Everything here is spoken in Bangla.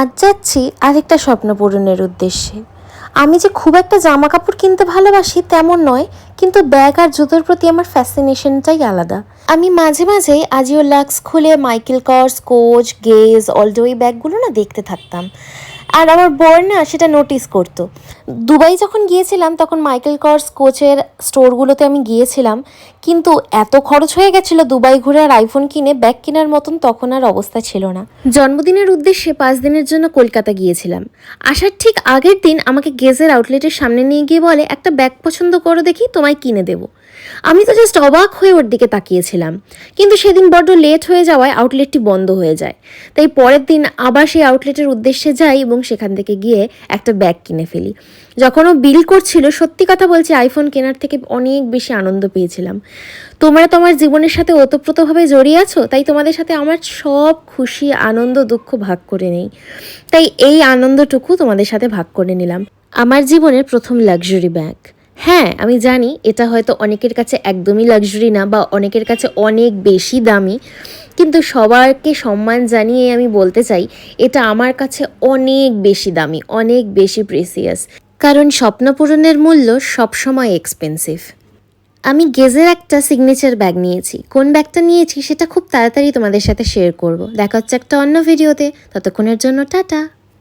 আজ যাচ্ছি আরেকটা স্বপ্ন পূরণের উদ্দেশ্যে। আমি যে খুব একটা জামা কাপড় কিনতে ভালোবাসি তেমন নয়, কিন্তু ব্যাগ আর জুতোর প্রতি আমার ফ্যাসিনেশনটাই আলাদা। আমি মাঝে মাঝে আজিও লাক্স খুলে Michael Kors Coach Guess Aldo এই ব্যাগগুলো না দেখতে থাকতাম। আর আমার বর না সেটা নোটিস করতো। দুবাই যখন গিয়েছিলাম, তখন মাইকেল কর্স কোচের স্টোরগুলোতে আমি গিয়েছিলাম। কিন্তু এত খরচ হয়ে গেছিল দুবাই ঘুরে আর আইফোন কিনে ব্যাগ কেনার মতন তখন আর অবস্থা ছিল না। জন্মদিনের উদ্দেশ্যে পাঁচ দিনের জন্য কলকাতা গিয়েছিলাম। আসার ঠিক আগের দিন আমাকে গেজের আউটলেটের সামনে নিয়ে গিয়ে বলে, একটা ব্যাগ পছন্দ করো দেখি, তোমায় কিনে দেবো। আমি তো জাস্ট অবাক হয়ে ওর দিকে তাকিয়েছিলাম। কিন্তু সেদিন বড্ড লেট হয়ে যাওয়ায় আউটলেটটি বন্ধ হয়ে যায়। তাই পরের দিন আবার সেই আউটলেটের উদ্দেশ্যে যাই এবং সেখান থেকে গিয়ে একটা ব্যাগ কিনে ফেলি। যখন ও বিল করছিল, সত্যি কথা বলছি আইফোন কেনার থেকে অনেক বেশি আনন্দ পেয়েছিলাম। তোমরা তোমার জীবনের সাথে ওতপ্রোতভাবে জড়িয়ে আছো, তাই তোমাদের সাথে আমার সব খুশি, আনন্দ, দুঃখ ভাগ করে নেই। তাই এই আনন্দটুকু তোমাদের সাথে ভাগ করে নিলাম। আমার জীবনের প্রথম লাক্সারি ব্যাগ হ্যাঁ আমি জানি এটা হয়তো অনেকের কাছে একদমই লাক্সারি না বা অনেকের কাছে অনেক বেশি দামি কিন্তু সবাইকে সম্মান জানিয়ে আমি বলতে চাই, এটা আমার কাছে অনেক বেশি দামি, অনেক বেশি প্রেসিয়াস কারণ স্বপ্নপূরণের মূল্য সবসময় এক্সপেন্সিভ আমি গেজের একটা সিগনেচার ব্যাগ নিয়েছি। কোন ব্যাগটা নিয়েছি সেটা খুব তাড়াতাড়ি তোমাদের সাথে শেয়ার করব। দেখা হচ্ছে একটা অন্য ভিডিওতে ততক্ষণের জন্য টাটা।